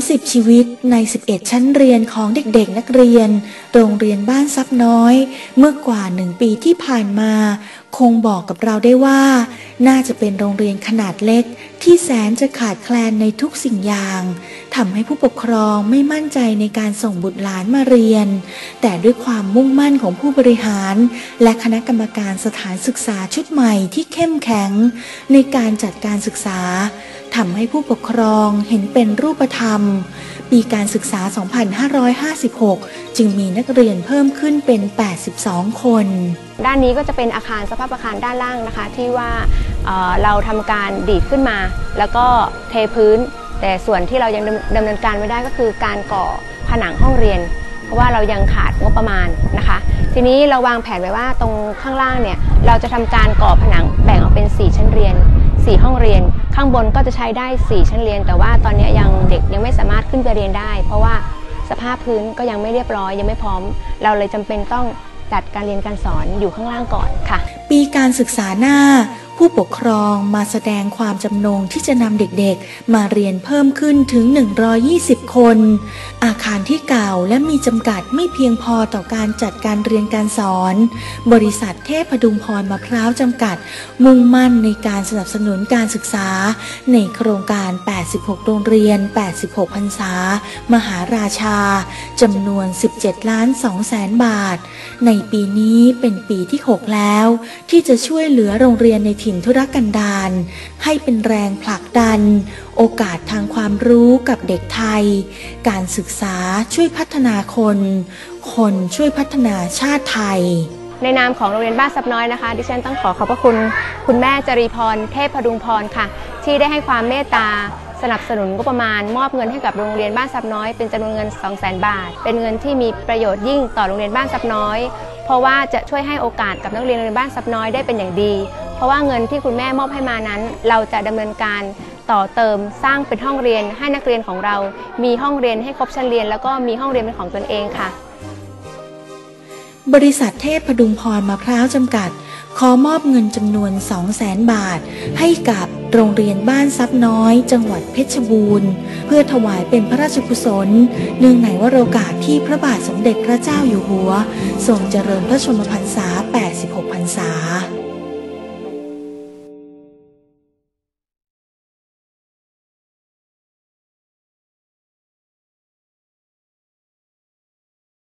30 ชีวิตใน 11 ชั้นเรียนของเด็กๆนักเรียน โรงเรียนบ้านซับน้อย เมื่อกว่าหนึ่งปีที่ผ่านมา คงบอกกับเราได้ว่า น่าจะเป็นโรงเรียนขนาดเล็ก ที่แสนจะขาดแคลนในทุกสิ่งอย่างทำให้ผู้ปกครองไม่มั่นใจในการส่งบุตรหลานมาเรียน แต่ด้วยความมุ่งมั่นของผู้บริหาร และคณะกรรมการสถานศึกษาชุดใหม่ที่เข้มแข็ง ในการจัดการศึกษาทำให้ผู้ปกครองเห็นเป็นรูปธรรม ปีการศึกษา 2556 จึงมีนักเรียนเพิ่มขึ้นเป็น 82 คน ด้านนี้ก็จะเป็นอาคารสภาพอาคารด้านล่างนะคะ ที่ว่าเอ่อเราทำการดีดขึ้นมา แล้วก็เทพื้น แต่ส่วนที่เรายังดำดำเนินการไม่ได้ก็คือการก่อผนังห้องเรียน เพราะว่าเรายังขาดงบประมาณนะคะ ทีนี้เราวางแผนไว้ว่าตรงข้างล่างเนี่ยเราจะทำการก่อผนังแบ่งออกเป็น 4 ชั้นเรียน 4 ห้องเรียน ข้างบนก็จะใช้ได้ 4 ชั้นเรียน แต่ว่าตอนนี้ยังเด็กยังไม่สามารถขึ้นไปเรียนได้ เพราะว่าสภาพพื้นก็ยังไม่เรียบร้อยยังไม่พร้อม เราเลยจำเป็นต้อง จัดการเรียนการสอนอยู่ข้างล่างก่อนค่ะ ปีการศึกษาหน้า ผู้ปกครองมาแสดงความจำนงที่จะนำเด็กๆ มาเรียนเพิ่มขึ้นถึง 120 คน อาคารที่เก่าและมีจำกัดไม่เพียงพอต่อการจัดการเรียนการสอน บริษัทเทพดุงพรมะพร้าวจำกัด มุ่งมั่นในการสนับสนุนการศึกษา ในโครงการ 86 โรงเรียน 86 พรรษา มหาราชา จำนวน 17 ล้าน2แสนบาท ในปีนี้เป็นปีที่ 6 แล้ว ที่จะช่วยเหลือโรงเรียนในถิ่นธุรกันดารให้เป็นแรงผลักดัน โอกาสทางความรู้กับเด็กไทย การศึกษาช่วยพัฒนาคน คนช่วยพัฒนาชาติไทย ในนามของโรงเรียนบ้านซับน้อยนะคะ ดิฉันต้องขอขอบพระคุณ คุณแม่จรีพร เทพพดุงพรค่ะ ที่ได้ให้ความเมตตา สนับสนุนงบประมาณ มอบเงินให้กับโรงเรียนบ้านซับน้อยเป็นจำนวนเงิน 2 0 0 0 0 0 บาท เป็นเงินที่มีประโยชน์ยิ่งต่อโรงเรียนบ้านซับน้อย เพราะว่าจะช่วยให้โอกาสกับนักเรียนโรงเรียนบ้านซับน้อยได้เป็นอย่างดี เพราะว่าเงินที่คุณแม่มอบให้มานั้น เราจะดำเนินการต่อเติมสร้างเป็นห้องเรียนให้นักเรียนของเรา มีห้องเรียนให้ครบชั้นเรียน แล้วก็มีห้องเรียนเป็นของตนเองค่ะ บริษัทเทพพดุงพรมะพร้าวจำกัด ขอมอบเงินจำนวน 2 0 0แสนบาท ให้กับโรงเรียนบ้านซับน้อย จังหวัดเพชรบูรณ์ เพื่อถวายเป็นพระราชกุศล เนื่องในวโรกาสที่พระบาทสมเด็จพระเจ้าอยู่หัวทรงเจริญพระชนมพรรษา